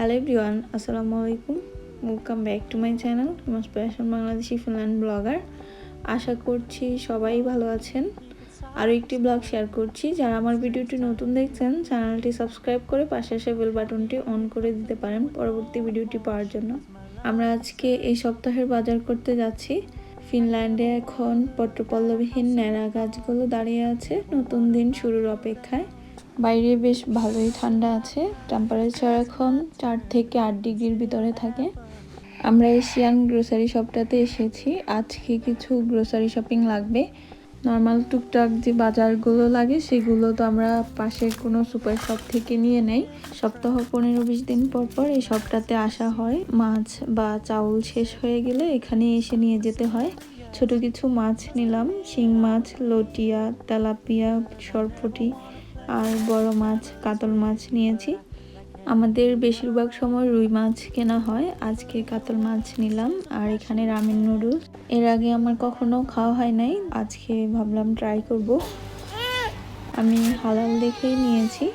Hello everyone আসসালামু আলাইকুম welcome back to my channel mass passion Bangladeshi Finland blogger আশা করছি সবাই ভালো আছেন। আরও একটি ব্লগ শেয়ার করছি। যারা আমার ভিডিওটি নতুন দেখছেন চ্যানেলটি সাবস্ক্রাইব করে পাশে আসে বেল বাটনটি অন করে দিতে পারেন পরবর্তী ভিডিওটি পাওয়ার জন্য। আমরা আজকে এই সপ্তাহের বাজার করতে যাচ্ছি। ফিনল্যান্ডে এখন পট্টপল্লবহীন ন্যাড়া গাছগুলো দাঁড়িয়ে আছে। নতুন দিন শুরুর অপেক্ষায়। বাইরে বেশ ভালোই ঠান্ডা আছে। টেম্পারেচার এখন চার থেকে আট ডিগ্রির ভিতরে থাকে। আমরা এশিয়ান গ্রোসারি শপটাতে এসেছি। আজকে কিছু গ্রোসারি শপিং লাগবে। নর্মাল টুকটাক যে বাজারগুলো লাগে, সেগুলো তো আমরা পাশের কোনো সুপার শপ থেকে নিয়ে নেই। সপ্তাহ পনেরো বিশ দিন পর পর এই শপটাতে আসা হয়। মাছ বা চাউল শেষ হয়ে গেলে এখানে এসে নিয়ে যেতে হয়। ছোট কিছু মাছ নিলাম। শিং মাছ, লটিয়া, তেলাপিয়া, সরপুটি আর বড় মাছ, কাতল মাছ নিয়েছি। আমাদের বেশিরভাগ সময় রুই মাছ কেনা হয়। আজকে কাতল মাছ নিলাম আর এখানে রামেন নুডলস। এর আগে আমার কখনো খাওয়া হয় নাই। আজকে ভাবলাম ট্রাই করব। আমি হালাল দেখেই নিয়েছি।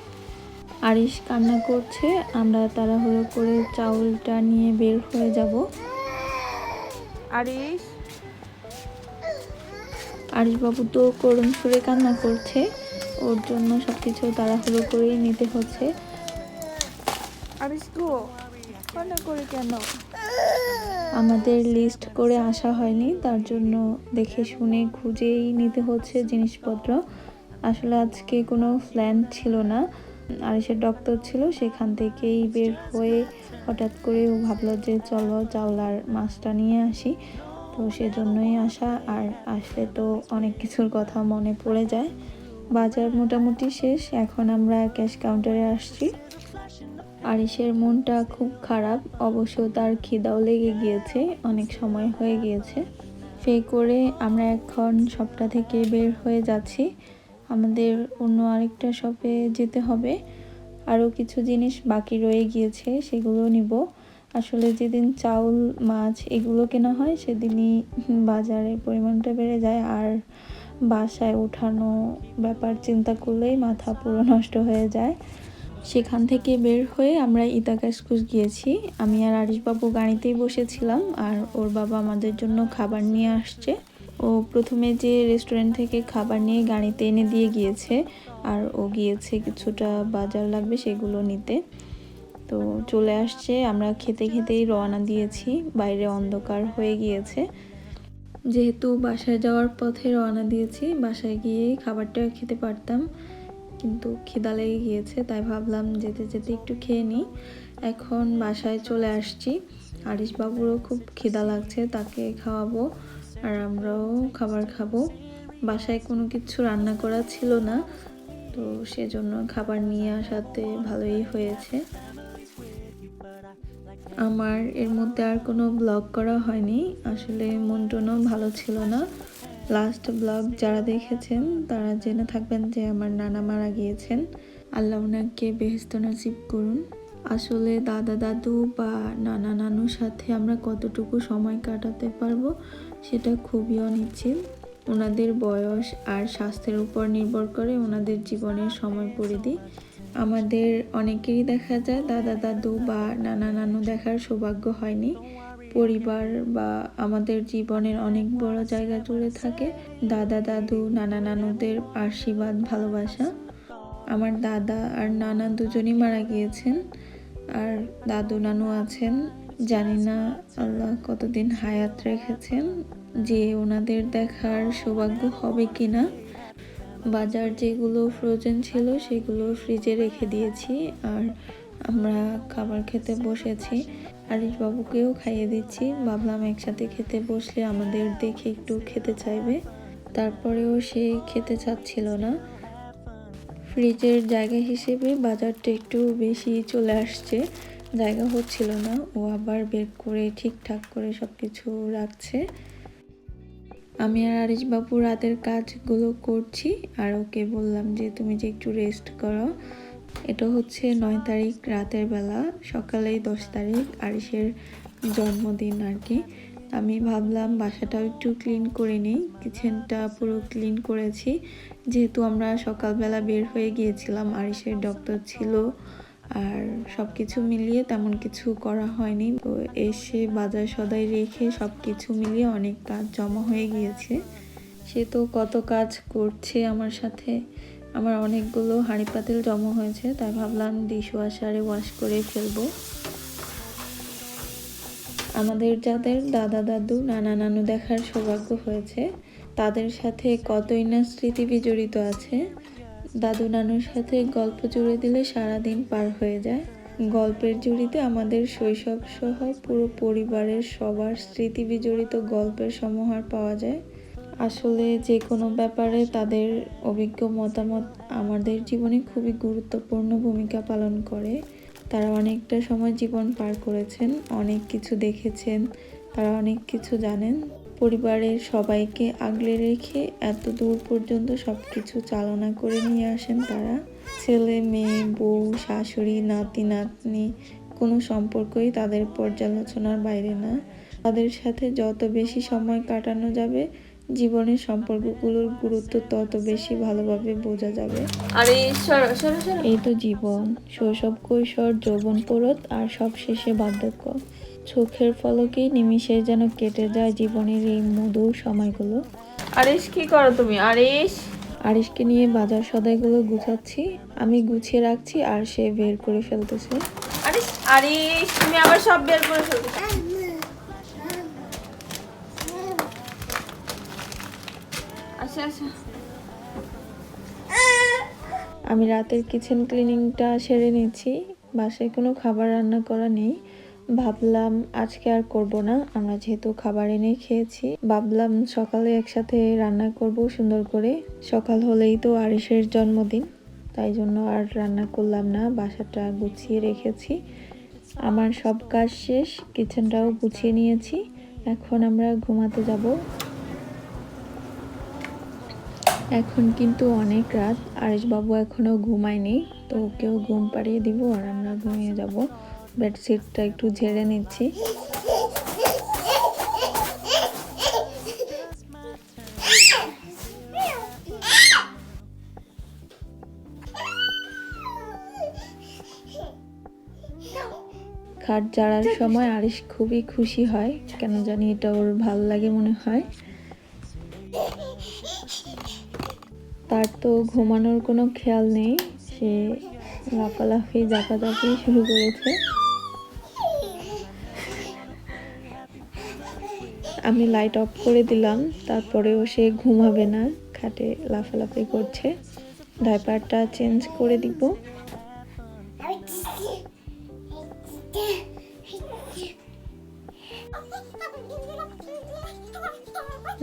আরিশ কান্না করছে। আমরা তাড়াহুড়ো করে চাউলটা নিয়ে বের হয়ে যাব। আরিশ? আরিশ বাবু তো করুণ সুরে কান্না করছে। ওর জন্য সব কিছু তাড়াহুড়ো করেই নিতে হচ্ছে। কেন? আমাদের লিস্ট করে আসা হয়নি তার জন্য দেখে শুনে খুঁজেই নিতে হচ্ছে জিনিসপত্র। আসলে আজকে কোনো প্ল্যান ছিল না। আর আরিসের ডক্টর ছিল সেখান থেকেই বের হয়ে হঠাৎ করে ও ভাবলো যে চলো চাওলার মাছটা নিয়ে আসি। তো সেজন্যই আসা আর আসলে তো অনেক কিছুর কথা মনে পড়ে যায়। বাজার মোটামুটি শেষ, এখন আমরা ক্যাশ কাউন্টারে আসছি। আরিসের মনটা খুব খারাপ, অবশ্য তার খিদাও লেগে গিয়েছে, অনেক সময় হয়ে গিয়েছে। সেই করে আমরা এখন সবটা থেকে বের হয়ে যাচ্ছি। আমাদের অন্য আরেকটা শপে যেতে হবে। আরও কিছু জিনিস বাকি রয়ে গিয়েছে, সেগুলো নিব। আসলে যেদিন চাউল, মাছ এগুলো কেনা হয়, সেদিনই বাজারের পরিমাণটা বেড়ে যায়। আর বাসায় ওঠানো ব্যাপার চিন্তা করলেই মাথা পুরো নষ্ট হয়ে যায়। সেখান থেকে বের হয়ে আমরা ইতাকাশকুশ গিয়েছি। আমি আর আরিশবাবু গাড়িতেই বসেছিলাম আর ওর বাবা আমাদের জন্য খাবার নিয়ে আসছে। ও প্রথমে যে রেস্টুরেন্ট থেকে খাবার নিয়ে গাড়িতে এনে দিয়ে গিয়েছে আর ও গিয়েছে কিছুটা বাজার লাগবে সেগুলো নিতে। তো চলে আসছে, আমরা খেতে খেতেই রওনা দিয়েছি। বাইরে অন্ধকার হয়ে গিয়েছে। যেহেতু বাসায় যাওয়ার পথে রওনা দিয়েছি, বাসায় গিয়েই খাবারটা খেতে পারতাম। কিন্তু খিদা লেগে গিয়েছে, তাই ভাবলাম যেতে যেতে একটু খেয়ে নিই। এখন বাসায় চলে আসছি। বাবুরও খুব খিদা লাগছে, তাকে খাওয়াবো আর আমরাও খাবার খাব। বাসায় কোনো কিছু রান্না করা ছিল না, তো সেজন্য খাবার নিয়ে আসাতে ভালোই হয়েছে। আমার এর মধ্যে আর কোনো ব্লগ করা হয়নি। আসলে মন টনও ভালো ছিল না। লাস্ট ব্লগ যারা দেখেছেন, তারা জেনে থাকবেন যে আমার নানা মারা গিয়েছেন। আল্লাহ ওনাকে বেহেস্ত নসিব করুন। আসলে দাদা দাদু বা নানা নানুর সাথে আমরা কতটুকু সময় কাটাতে পারব, সেটা খুবই অনিশ্চিত ওনাদের বয়স আর স্বাস্থ্যের উপর নির্ভর করে ওনাদের জীবনের সময় পরিধি। আমাদের অনেকেরই দেখা যায়, দাদা, দাদু বা নানা নানু দেখার সৌভাগ্য হয়নি। পরিবার বা আমাদের জীবনের অনেক বড় জায়গা জুড়ে থাকে। দাদা, দাদু, নানা নানুদের আশীর্বাদ, ভালোবাসা। আমার দাদা আর নানা দুজনই মারা গিয়েছেন আর দাদু, নানু আছেন। জানি না আল্লাহ কতদিন হায়াত রেখেছেন যে ওনাদের দেখার সৌভাগ্য হবে কি না বাজার যেগুলো ফ্রোজেন ছিল সেগুলো ফ্রিজে রেখে দিয়েছি আর আমরা খাবার খেতে বসেছি। আরিশ বাবুকেও খাইয়ে দিচ্ছি। ভাবলাম একসাথে খেতে বসলে আমাদের দেখে একটু খেতে চাইবে। তারপরেও সে খেতে চাচ্ছিল না। ফ্রিজের জায়গা হিসেবে বাজারটা একটু বেশি চলে আসছে। জায়গা হচ্ছিল না। ও আবার বের করে ঠিকঠাক করে সব কিছু রাখছে। আমি আর আরিশবাবু রাতের কাজগুলো করছি আর ওকে বললাম যে তুমি যে একটু রেস্ট করো। এটা হচ্ছে নয় তারিখ রাতের বেলা, সকালেই দশ তারিখ আরিসের জন্মদিন আর কি। আমি ভাবলাম বাসাটাও একটু ক্লিন করে নিই কিচেনটা পুরো ক্লিন করেছি। যেহেতু আমরা সকালবেলা বের হয়ে গিয়েছিলাম আরিসের ডক্টর ছিল সব কিছু মিলিয়ে তেমন কিছু করা হয়নি। তো এসে বাজার সদাই রেখে সব কিছু মিলিয়ে অনেক কাজ জমা হয়ে গিয়েছে। সে তো কত কাজ করছে আমার সাথে। আমার অনেকগুলো হাঁড়ি পাতিল জমা হয়েছে, তাই ভাবলাম ডিশ ওয়াশারে ওয়াশ করে ফেলব। আমাদের যাদের দাদা দাদু, নানা নানু দেখার সৌভাগ্য হয়েছে, তাদের সাথে কতই না স্মৃতি বিজড়িত আছে। দাদু নানুর সাথে গল্প জুড়ে দিলে সারাদিন পার হয়ে যায়। গল্পের জুড়িতে আমাদের শৈশব সহ পুরো পরিবারের সবার স্মৃতি বিজড়িত গল্পের সমাহার পাওয়া যায়। আসলে যে কোনো ব্যাপারে তাদের অভিজ্ঞ মতামত আমাদের জীবনে খুবই গুরুত্বপূর্ণ ভূমিকা পালন করে। তারা অনেকটা সময় জীবন পার করেছেন, অনেক কিছু দেখেছেন, তারা অনেক কিছু জানেন। পরিবারের সবাইকে আগলে রেখে এত দূর পর্যন্ত সব কিছু চালনা করে নিয়ে আসেন তারা। ছেলে মেয়ে বউ শাশুড়ি নাতি নাতনি কোনো সম্পর্কই তাদের পর্যালোচনার বাইরে না। তাদের সাথে যত বেশি সময় কাটানো যাবে জীবনের সম্পর্কগুলোর গুরুত্ব তত বেশি ভালোভাবে বোঝা যাবে। আরে এই তো জীবন শৈশব কৈশোর যৌবন পরত আর সব শেষে বার্ধক্য। চোখের ফলকে নিমিষে যেন কেটে যায় জীবনের এই মধুর সময়গুলো। আরিস কি করো তুমি? আরিস আরিশকে নিয়ে বাজার সদাইগুলো গুছাচ্ছি। আমি গুছিয়ে রাখছি আর সে বের করে ফেলতেছে। আরিস আরিস তুমি আবার সব বের করে ফেলছো আচ্ছা আচ্ছা আমি রাতের কিচেন ক্লিনিংটা সেরে নিচ্ছি। বাসায় কোনো খাবার রান্না করা নেই। ভাবলাম আজকে আর করব না। আমরা যেহেতু খাবার এনে খেয়েছি, ভাবলাম সকালে একসাথে রান্না করব সুন্দর করে। সকাল হলেই তো আরিসের জন্মদিন, তাই জন্য আর রান্না করলাম না। বাসাটা গুছিয়ে রেখেছি। আমার সব কাজ শেষ, কিচেনটাও গুছিয়ে নিয়েছি। এখন আমরা ঘুমাতে যাব। এখন কিন্তু অনেক রাত আরেশবাবু এখনও ঘুমায়নি, তো ওকেও ঘুম পাড়িয়ে দিব আর আমরা ঘুমিয়ে যাব। বেডশিটটা একটু ঝেড়ে নিচ্ছি। খাট জাড়ার সময় আরিশ খুবই খুশি হয়, কেন জানি এটা ওর ভালো লাগে মনে হয়। তার তো ঘুমানোর কোনো খেয়াল নেই, সে লাফালাফি জাপাজাপি শুরু করেছে। আমি লাইট অফ করে দিলাম, তারপরেও সে ঘুমাবে না, খাটে লাফালাফি করছে। ডাইপারটা চেঞ্জ করে দিব।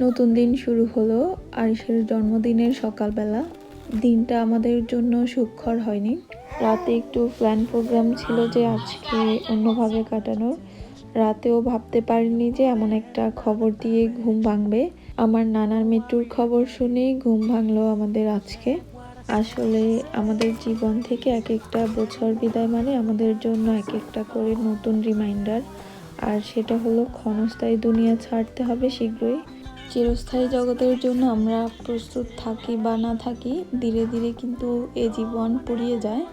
নতুন দিন শুরু হলো, আরিসের জন্মদিনের সকালবেলা। দিনটা আমাদের জন্য সুখর হয়নি। রাতে একটু প্ল্যান প্রোগ্রাম ছিল যে আজকে অন্যভাবে কাটানোর। রাতেও ভাবতে পারিনি যে এমন একটা খবর দিয়ে ঘুম ভাঙবে। আমার নানার মৃত্যুর খবর শুনেই ঘুম ভাঙলো আমাদের আজকে। আসলে আমাদের জীবন থেকে এক একটা বছর বিদায় মানে আমাদের জন্য এক একটা করে নতুন রিমাইন্ডার আর সেটা হলো ক্ষণস্থায়ী দুনিয়া ছাড়তে হবে শীঘ্রই। চিরস্থায়ী জগতের জন্য আমরা প্রস্তুত থাকি বা না থাকি, ধীরে ধীরে কিন্তু এ জীবন পুড়িয়ে যায়।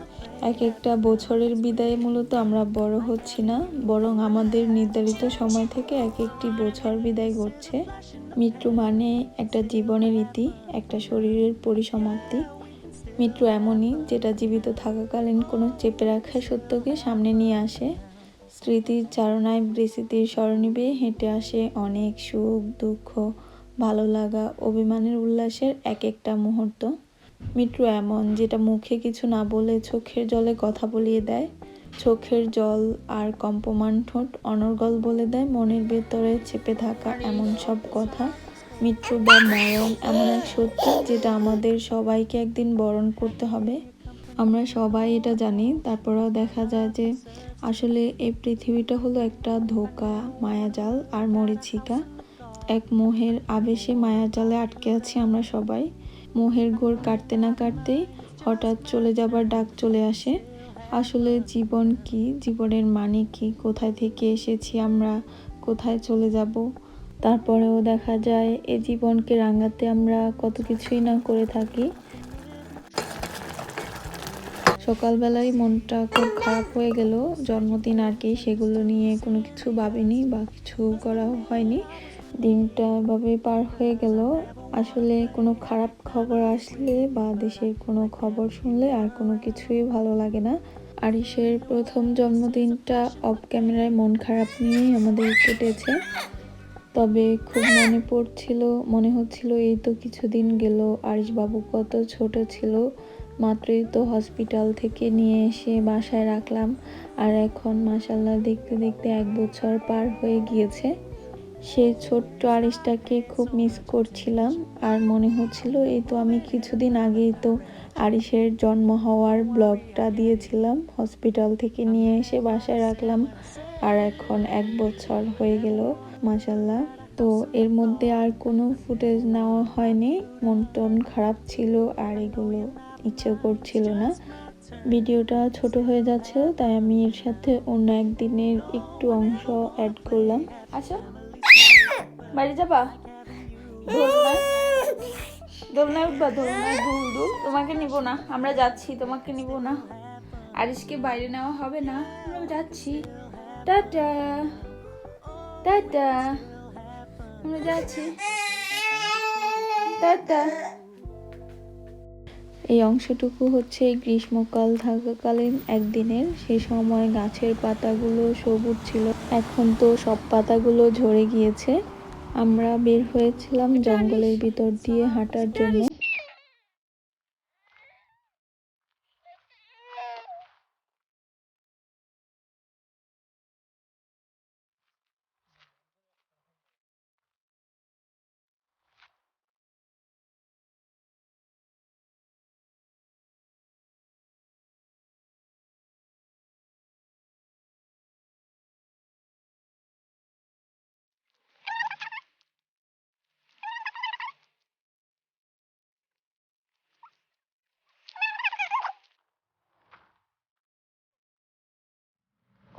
এক একটা বছরের বিদায়ে মূলত আমরা বড় হচ্ছি না, বরং আমাদের নির্ধারিত সময় থেকে এক একটি বছর বিদায় ঘটছে। মৃত্যু মানে একটা জীবনের ইতি, একটা শরীরের পরিসমাপ্তি। মৃত্যু এমনই যেটা জীবিত থাকাকালীন কোনো চেপে রাখা সত্যকে সামনে নিয়ে আসে। স্মৃতির চারণায় বিস্মৃতির স্মরণী বেয়ে হেঁটে আসে অনেক সুখ, দুঃখ, ভালো লাগা, অভিমানের উল্লাসের এক একটা মুহূর্ত। মৃত্যু এমন, যেটা মুখে কিছু না বলে চোখের জলে কথা বলিয়ে দেয়। চোখের জল আর কম্পমান ঠোঁট অনর্গল বলে দেয়। মনের ভেতরে চেপে থাকা এমন সব কথা। মৃত্যু বা মরণ এমন এক সত্য, যেটা আমাদের সবাইকে একদিন বরণ করতে হবে। আমরা সবাই এটা জানি। তারপরেও দেখা যায় যে আসলে এই পৃথিবীটা হলো একটা ধোকা, মায়াজাল আর মরিচিকা। এক মোহের আবেশে মায়াজালে আটকে আছি আমরা সবাই। মোহের ঘোর কাটতে না কাটতেই হঠাৎ চলে যাবার ডাক চলে আসে। আসলে জীবন কি? জীবনের মানে কি? কোথায় থেকে এসেছি আমরা? কোথায় চলে যাব? তারপরেও দেখা যায়, এ জীবনকে রাঙাতে আমরা কত কিছুই না করে থাকি। সকালবেলায় মনটা খুব খারাপ হয়ে গেল। জন্মদিন আর কি, সেগুলো নিয়ে কোনো কিছু ভাবিনি বা কিছু করা হয়নি। দিনটা এভাবে পার হয়ে গেল। আসলে কোনো খারাপ খবর আসলে বা দেশের কোনো খবর শুনলে আর কোনো কিছুই ভালো লাগে না। আরিসের প্রথম জন্মদিনটা অফ ক্যামেরায় মন খারাপ নিয়েই আমাদের কেটেছে। তবে খুব মনে পড়ছিল, মনে হচ্ছিল এই তো কিছুদিন গেল আরিশ বাবু কত ছোট ছিল, মাত্রই তো হসপিটাল থেকে নিয়ে এসে বাসায় রাখলাম। আর এখন মাসাল্লাহ দেখতে দেখতে এক বছর পার হয়ে গিয়েছে। সেই ছোট্ট আরিসটাকে খুব মিস করছিলাম। আর মনে হচ্ছিল, এই তো আমি কিছুদিন আগেই তো আরিসের জন্ম হওয়ার ব্লগটা দিয়েছিলাম। হসপিটাল থেকে নিয়ে এসে বাসায় রাখলাম। আর এখন এক বছর হয়ে গেল মাসাল্লাহ তো এর মধ্যে আর কোনো ফুটেজ নেওয়া হয়নি। মন টন খারাপ ছিল আর এগুলো ইচ্ছে করছিল না। ভিডিওটা ছোট হয়ে যাচ্ছিল, তাই আমি এর সাথে অন্য একদিনের একটু অংশ অ্যাড করলাম। আচ্ছা বাড়ি যাবা? দোলনা দোলনায় উঠবা? দোলনায় দুল দুল। তোমাকে নিব না, আমরা যাচ্ছি, তোমাকে নিব না। আরিশকে বাইরে নেওয়া হবে না, আমরা যাচ্ছি। টাটা টাটা, আমরা যাচ্ছি। টাটা। এই অংশটুকু হচ্ছে গ্রীষ্মকাল থাকাকালীন একদিনের। সেই সময় গাছের পাতাগুলো সবুজ ছিল। এখন তো সব পাতাগুলো ঝরে গিয়েছে। আমরা বের হয়েছিলাম জঙ্গলের ভিতর দিয়ে হাঁটার জন্য।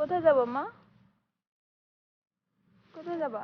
কোথায় যাব মা? কোথায় যাবা?